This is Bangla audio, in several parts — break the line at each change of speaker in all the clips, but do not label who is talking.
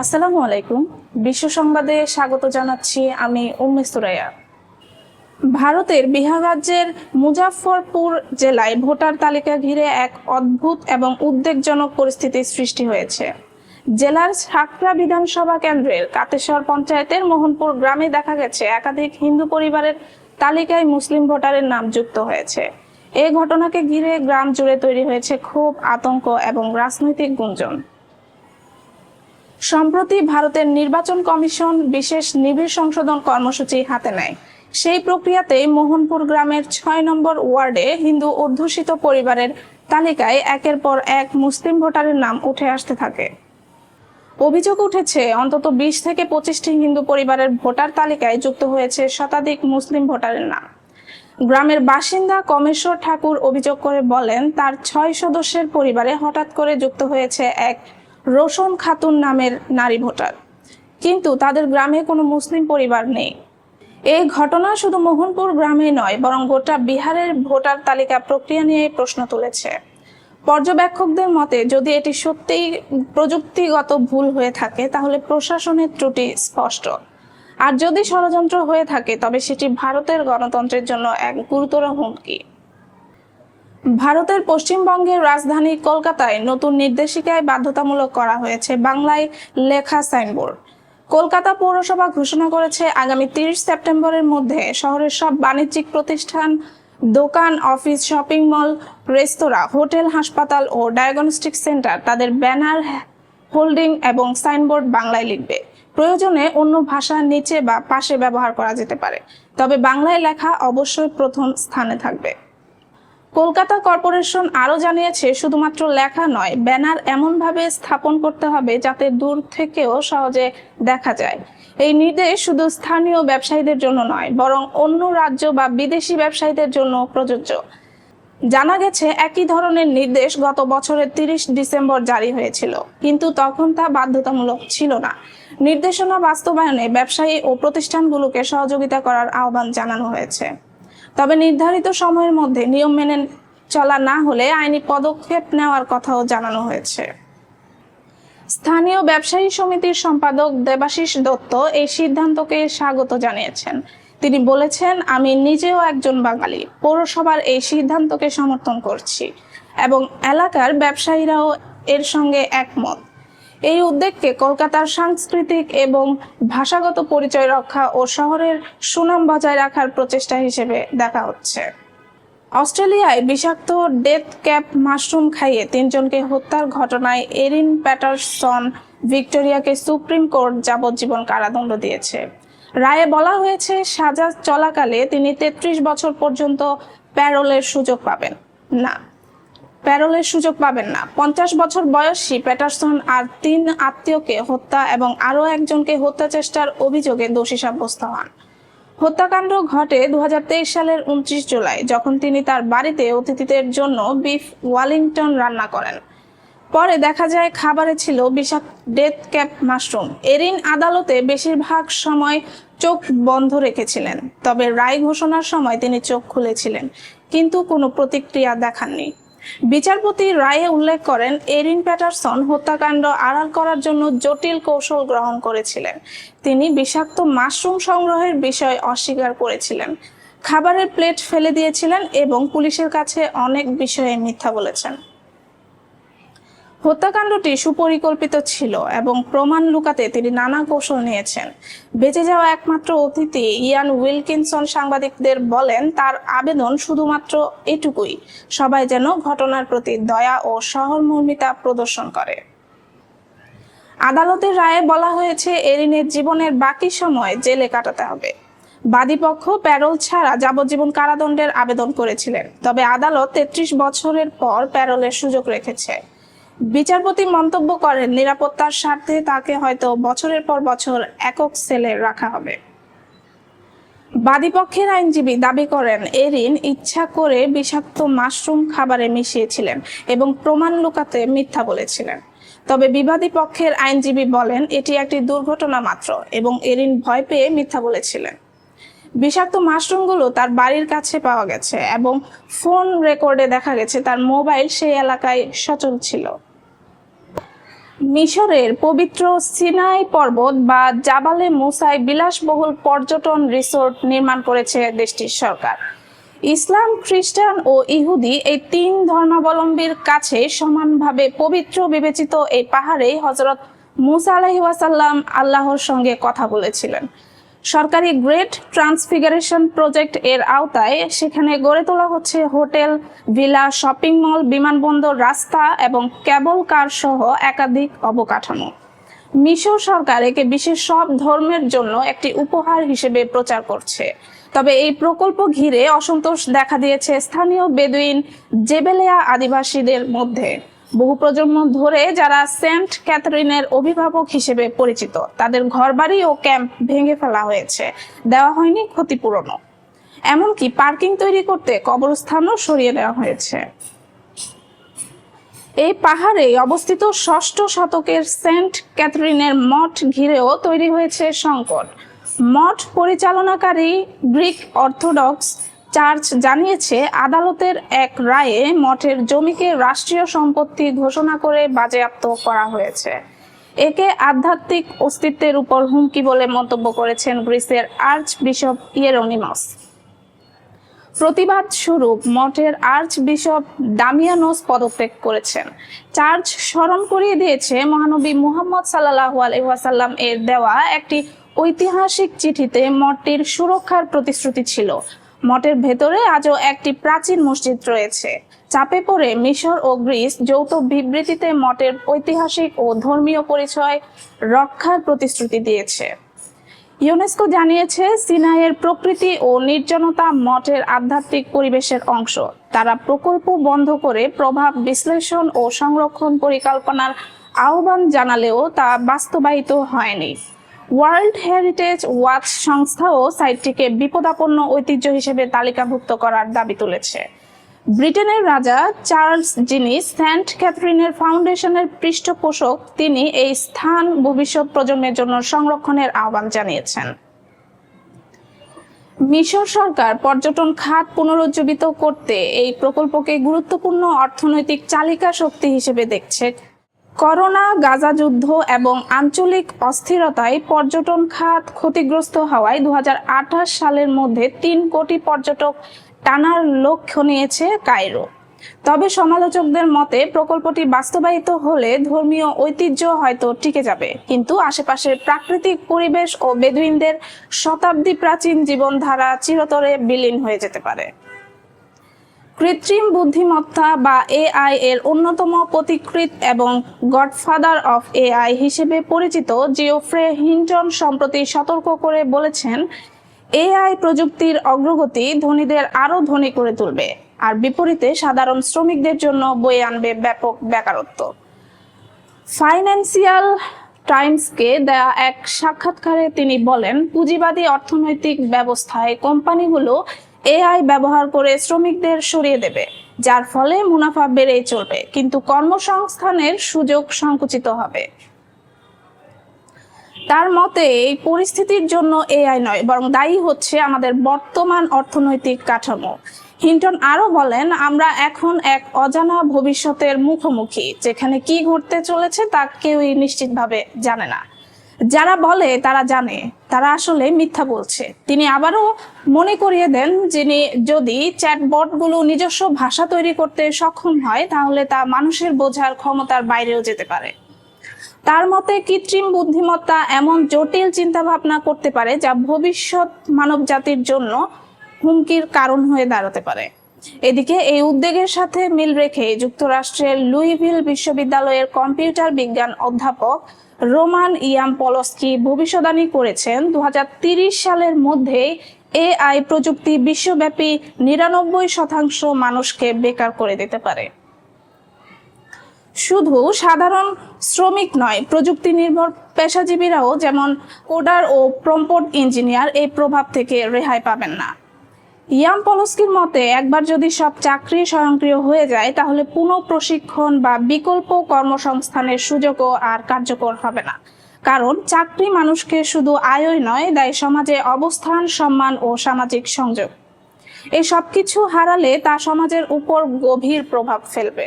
আসসালামু আলাইকুম। বিশ্ব সংবাদে স্বাগত জানাচ্ছি আমি উম্মে ভারতের বিহার রাজ্যের মুজাফরপুর জেলায় ভোটার তালিকা ঘিরে এক অদ্ভুত এবং উদ্বেগজনক পরিস্থিতির সৃষ্টি হয়েছে। জেলার সাকরা বিধানসভা কেন্দ্রের কাতেশ্বর পঞ্চায়েতের মোহনপুর গ্রামে দেখা গেছে একাধিক হিন্দু পরিবারের তালিকায় মুসলিম ভোটারের নাম যুক্ত হয়েছে। এই ঘটনাকে ঘিরে গ্রাম জুড়ে তৈরি হয়েছে ক্ষোভ, আতঙ্ক এবং রাজনৈতিক গুঞ্জন। সম্প্রতি ভারতের নির্বাচন কমিশন বিশেষ নিবিড় সংশোধন কর্মসূচি হাতে নেয়। সেই প্রক্রিয়াতেই মোহনপুর গ্রামের ছয় নম্বর ওয়ার্ডে হিন্দু অধ্যুষিত পরিবারের তালিকায় একের পর এক মুসলিম ভোটারের নাম উঠে আসতে থাকে। অভিযোগ উঠেছে, অন্তত বিশ থেকে পঁচিশটি হিন্দু পরিবারের ভোটার তালিকায় যুক্ত হয়েছে শতাধিক মুসলিম ভোটারের নাম। গ্রামের বাসিন্দা কমেশ্বর ঠাকুর অভিযোগ করে বলেন, তার ছয় সদস্যের পরিবারে হঠাৎ করে যুক্ত হয়েছে এক রোশন খাতুন নামের নারী ভোটার। কিন্তু তাদের গ্রামে কোনো মুসলিম পরিবার নেই। এই ঘটনা শুধু মোহনপুর গ্রামে নয়, বরং গোটা বিহারের ভোটার তালিকা প্রক্রিয়া নিয়ে প্রশ্ন তুলেছে। পর্যবেক্ষকদের মতে, যদি এটি সত্যিই প্রযুক্তিগত ভুল হয়ে থাকে, তাহলে প্রশাসনের ত্রুটি স্পষ্ট। আর যদি ষড়যন্ত্র হয়ে থাকে, তবে সেটি ভারতের গণতন্ত্রের জন্য এক গুরুতর হুমকি। ভারতের পশ্চিমবঙ্গের রাজধানী কলকাতায় নতুন নির্দেশিকায় বাধ্যতামূলক করা হয়েছে বাংলায় লেখা সাইনবোর্ড। কলকাতা পৌরসভা ঘোষণা করেছে, আগামী তিরিশ সেপ্টেম্বরের মধ্যে শহরের সব বাণিজ্যিক প্রতিষ্ঠান, দোকান, অফিস, শপিং মল, রেস্তোরাঁ, হোটেল, হাসপাতাল ও ডায়াগনস্টিক সেন্টার তাদের ব্যানার, হোল্ডিং এবং সাইনবোর্ড বাংলায় লিখবে। প্রয়োজনে অন্য ভাষার নিচে বা পাশে ব্যবহার করা যেতে পারে। তবে বাংলায় লেখা অবশ্যই প্রথম স্থানে থাকবে। কলকাতা কর্পোরেশন আরও জানিয়েছে, শুধুমাত্র লেখা নয়, ব্যানার এমনভাবে স্থাপন করতে হবে যাতে দূর থেকেও সহজে দেখা যায়। এই নির্দেশ শুধু স্থানীয় ব্যবসায়ীদের জন্য নয়, বরং অন্য রাজ্য বা বিদেশি ব্যবসায়ীদের জন্য প্রযোজ্য। জানা গেছে, একই ধরনের নির্দেশ গত বছরের তিরিশ ডিসেম্বর জারি হয়েছিল, কিন্তু তখন তা বাধ্যতামূলক ছিল না। নির্দেশনা বাস্তবায়নে ব্যবসায়ী ও প্রতিষ্ঠানগুলোকে সহযোগিতা করার আহ্বান জানানো হয়েছে। তবে নির্ধারিত সময়ের মধ্যে নিয়ম মেনে চলা না হলে আইনি পদক্ষেপ নেওয়ার কথাও জানানো হয়েছে। স্থানীয় ব্যবসায়ী সমিতির সম্পাদক দেবাশিস দত্ত এই সিদ্ধান্তকে স্বাগত জানিয়েছেন। তিনি বলেছেন, আমি নিজেও একজন বাঙালি। পৌরসভার এই সিদ্ধান্তকে সমর্থন করছি এবং এলাকার ব্যবসায়ীরাও এর সঙ্গে একমত। এই উদ্যোগকে কলকাতার সাংস্কৃতিক এবং ভাষাগত পরিচয় রক্ষা ও শহরের সুনাম বজায় রাখার প্রচেষ্টা হিসেবে দেখা হচ্ছে। অস্ট্রেলিয়ায় বিষাক্ত ডেথ ক্যাপ মাশরুম খাইয়ে তিনজনকে হত্যার ঘটনায় এরিন প্যাটারসন ভিক্টোরিয়াকে সুপ্রিম কোর্ট যাবজ্জীবন কারাদণ্ড দিয়েছে। রায়ে বলা হয়েছে, সাজা চলাকালে তিনি তেত্রিশ বছর পর্যন্ত প্যারোলের সুযোগ পাবেন। না। প্যারোলের সুযোগ পাবেন না। পঞ্চাশ বছর বয়সী প্যাটারসন আর তিন আত্মীয়কে হত্যা এবং আরও একজনকে হত্যা চেষ্টার অভিযোগে দোষী সাব্যস্ত হন। হত্যাকাণ্ড ঘটে দু হাজার তেইশ সালের উনত্রিশ জুলাই, যখন তিনি তার বাড়িতে অতিথিদের জন্য বিফ ওয়ালিংটন রান্না করেন। পরে দেখা যায় খাবারে ছিল বিষাক্ত ডেথ ক্যাপ মাশরুম। এরিন আদালতে বেশিরভাগ সময় চোখ বন্ধ রেখেছিলেন, তবে রায় ঘোষণার সময় তিনি চোখ খুলেছিলেন, কিন্তু কোনো প্রতিক্রিয়া দেখাননি। বিচারপতি রায়ে উল্লেখ করেন, এরিন প্যাটারসন হত্যাকাণ্ড আড়াল করার জন্য জটিল কৌশল গ্রহণ করেছিলেন। তিনি বিষাক্ত মাশরুম সংগ্রহের বিষয় অস্বীকার করেছিলেন। খাবারের প্লেট ফেলে দিয়েছিলেন এবং পুলিশের কাছে অনেক বিষয়ে মিথ্যা বলেছেন। হত্যাকাণ্ডটি সুপরিকল্পিত ছিল এবং প্রমাণ লুকাতে তিনি নানা কৌশল নিয়েছেন। বেঁচে যাওয়া একমাত্র অতিথি ইয়ান উইলকিনসন সাংবাদিকদের বলেন, তার আবেদন শুধুমাত্র এটুকুই। সবাই যেন ঘটনার প্রতি দয়া ও সহমর্মিতা প্রদর্শন করে। আদালতের রায়ে বলা হয়েছে, এরিনের জীবনের বাকি সময় জেলে কাটাতে হবে। বাদীপক্ষ প্যারোল ছাড়া যাবজ্জীবন কারাদণ্ডের আবেদন করেছিলেন। তবে আদালত তেত্রিশ বছরের পর প্যারোলের সুযোগ রেখেছে। বিচারপতি মন্তব্য করেন, নিরাপত্তার স্বার্থে তাকে হয়তো বছরের পর বছর একক সেলে রাখা হবে। বাদীপক্ষের আইনজীবী দাবি করেন, এরিন ইচ্ছা করে বিষাক্ত মাশরুম খাবারে মিশিয়েছিলেন এবং প্রমাণ লুকাতে মিথ্যা বলেছিলেন। তবে বিবাদী পক্ষের আইনজীবী বলেন, এটি একটি দুর্ঘটনা মাত্র এবং এরিন ভয় পেয়ে মিথ্যা বলেছিলেন। বিষাক্ত মাশরুমগুলো তার বাড়ির কাছে পাওয়া গেছে এবং ফোন রেকর্ডে দেখা গেছে তার মোবাইল সেই এলাকায় সচল ছিল। মিশরের পবিত্র সিনাই পর্বত বা জাবালে মুসাই বিলাসবহুল পর্যটন রিসোর্ট নির্মাণ করেছে দেশটির সরকার। ইসলাম, খ্রিস্টান ও ইহুদি এই তিন ধর্মাবলম্বীর কাছে সমানভাবে পবিত্র বিবেচিত এই পাহাড়ে হজরত মুসা আলাহি আল্লাহর সঙ্গে কথা বলেছিলেন। সরকারি গ্রেট ট্রান্সফিগারেশন প্রজেক্ট এর আওতায় সেখানে গড়ে তোলা হচ্ছে হোটেল, ভিলা, শপিং মল, বিমানবন্দর, রাস্তা এবং কেবল কার সহ একাধিক অবকাঠামো। মিশর সরকার একে বিশ্বের সব ধর্মের জন্য একটি উপহার হিসেবে প্রচার করছে। তবে এই প্রকল্প ঘিরে অসন্তোষ দেখা দিয়েছে স্থানীয় বেদুইন জেবেলিয়া আদিবাসীদের মধ্যে। বহু প্রজন্ম ধরে যারা সেন্ট ক্যাথরিনের অভিভাবক হিসেবে পরিচিত, তাদের ঘরবাড়ি ও ক্যাম্প ভেঙে ফেলা হয়েছে। দেওয়া হয়নি ক্ষতিপূরণও। এমনকি পার্কিং তৈরি করতে কবরস্থানও সরিয়ে দেওয়া হয়েছে। এই পাহাড়ে অবস্থিত ষষ্ঠ শতকের সেন্ট ক্যাথরিনের মঠ ঘিরেও তৈরি হয়েছে সংকট। মঠ পরিচালনাকারী গ্রিক অর্থোডক্স চার্চ জানিয়েছে, আদালতের এক রায়ে মঠের জমিকে রাষ্ট্রীয় সম্পত্তি ঘোষণা করে বাজেয়াপ্ত করা হয়েছে। একে আধ্যাত্মিক অস্তিত্বের উপর হুমকি বলে মন্তব্য করেছেন গ্রিসের আর্চ বিশপ ইয়েরোনিমাস। প্রতিবাদ স্বরূপ মঠের আর্চ বিশপ ডামিয়ানোস পদত্যাগ করেছেন। চার্চ স্মরণ করিয়ে দিয়েছে মহানবী মুহাম্মদ সাল্লাহ আলহাসাল্লাম এর দেওয়া একটি ঐতিহাসিক চিঠিতে মঠটির সুরক্ষার প্রতিশ্রুতি ছিল। মঠের ভেতরে আজও একটি প্রাচীন মসজিদ রয়েছে। চাপে পড়ে মিশর ও গ্রিস যৌথ বিবৃতিতে মঠের ঐতিহাসিক ও ধর্মীয় পরিচয় রক্ষার প্রতিশ্রুতি দিয়েছে। ইউনেস্কো জানিয়েছে, সিনাইয়ের প্রকৃতি ও নির্জনতা মঠের আধ্যাত্মিক পরিবেশের অংশ। তারা প্রকল্প বন্ধ করে প্রভাব বিশ্লেষণ ও সংরক্ষণ পরিকল্পনার আহ্বান জানালেও তা বাস্তবায়িত হয়নি। ওয়ার্ল্ড হেরিটেজ ওয়াচ সংস্থাও সাইটটিকে বিপদাপন্ন ঐতিহ্য হিসেবে তালিকাভুক্ত করার দাবি তুলেছে। ব্রিটেনের রাজা চার্লস যিনি সেন্ট ক্যাথরিনের ফাউন্ডেশনের পৃষ্ঠপোষক, তিনি এই স্থান ভবিষ্যৎ প্রজন্মের জন্য সংরক্ষণের আহ্বান জানিয়েছেন। মিশর সরকার পর্যটন খাত পুনরুজ্জীবিত করতে এই প্রকল্পকে গুরুত্বপূর্ণ অর্থনৈতিক চালিকা শক্তি হিসেবে দেখছে করোনা, গাজা যুদ্ধ এবং আঞ্চলিক অস্থিরতায় পর্যটন খাত ক্ষতিগ্রস্ত হওয়ায় দু হাজার আঠাশ সালের মধ্যে তিন কোটি পর্যটক টানার লক্ষ্য নিয়েছে কায়রো। তবে সমালোচকদের মতে, প্রকল্পটি বাস্তবায়িত হলে ধর্মীয় ঐতিহ্য হয়তো টিকে যাবে। কিন্তু আশেপাশের প্রাকৃতিক পরিবেশ ও বেদুইনদের শতাব্দী প্রাচীন জীবনধারা চিরতরে বিলীন হয়ে যেতে পারে। কৃত্রিম বুদ্ধিমত্তা বা এআই এর অন্যতম পথিকৃৎ এবং গডফাদার অফ এআই হিসেবে পরিচিত জিওফ্রে হিন্টন সম্প্রতি সতর্ক করে বলেছেন, এআই প্রযুক্তির অগ্রগতি ধনীদের আরও ধনী করে তুলবে, আর বিপরীতে সাধারণ শ্রমিকদের জন্য বয়ে আনবে ব্যাপক বেকারত্ব। ফাইন্যান্সিয়াল টাইমসকে দেয়া এক সাক্ষাৎকারে তিনি বলেন, পুঁজিবাদী অর্থনৈতিক ব্যবস্থায় কোম্পানিগুলো এআই ব্যবহার করে শ্রমিকদের সরিয়ে দেবে, যার ফলে মুনাফা বেড়েই চলবে, কিন্তু কর্মসংস্থানের সুযোগ সংকুচিত হবে। তার মতে, এই পরিস্থিতির জন্য এআই নয়, বরং দায়ী হচ্ছে আমাদের বর্তমান অর্থনৈতিক কাঠামো। হিন্টন আরও বলেন, আমরা এখন এক অজানা ভবিষ্যতের মুখোমুখি, যেখানে কি ঘটতে চলেছে তা কেউই নিশ্চিতভাবে জানে না। যারা বলে, তারা জানে। তারা আসলে মিথ্যা বলছে। তিনি আবারও মনে করিয়ে দেন যিনি যদি চ্যাটবটগুলো নিজস্ব ভাষা তৈরি করতে সক্ষম হয়, তাহলে তা মানুষের বোঝার ক্ষমতার বাইরেও যেতে পারে। তার মতে, কৃত্রিম বুদ্ধিমত্তা এমন জটিল চিন্তা ভাবনা করতে পারে, যা ভবিষ্যৎ মানব জাতির জন্য হুমকির কারণ হয়ে দাঁড়াতে পারে। এদিকে এই উদ্যোগের সাথে মিল রেখে যুক্তরাষ্ট্রের লুইভিল বিশ্ববিদ্যালয়ের কম্পিউটার বিজ্ঞান অধ্যাপক রোমান ইয়াম পলস্কি ভবিষ্যদ্বাণী করেছেন দু সালের মধ্যে এআই প্রযুক্তি বিশ্বব্যাপী নিরানব্বই শতাংশ মানুষকে বেকার করে দিতে পারে। শুধু সাধারণ শ্রমিক নয় প্রযুক্তি নির্ভর পেশাজীবীরাও যেমন কোডার ও প্রম্পট ইঞ্জিনিয়ার এই প্রভাব থেকে রেহাই পাবেন না। ইয়াম পলস্কির মতে, একবার যদি সব চাকরি স্বয়ংক্রিয় হয়ে যায়, তাহলে পুনঃ প্রশিক্ষণ বা বিকল্প কর্মসংস্থানের সুযোগও আর কার্যকর হবে না। কারণ, চাকরি মানুষকে শুধু আয়ই নয়, দেয় সমাজে অবস্থান, সম্মান ও সামাজিক সংযোগ। এই সবকিছু হারালে তা সমাজের উপর গভীর প্রভাব ফেলবে।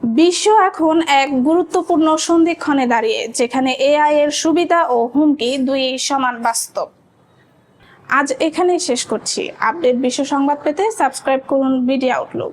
বিশ্ব এখন এক গুরুত্বপূর্ণ সন্ধিক্ষণে দাঁড়িয়ে, যেখানে এআই এর সুবিধা ও হুমকি দুই সমান বাস্তব। আজ এখানেই শেষ করছি। আপডেট বিশ্ব সংবাদ পেতে সাবস্ক্রাইব করুন বিডি আউটলুক।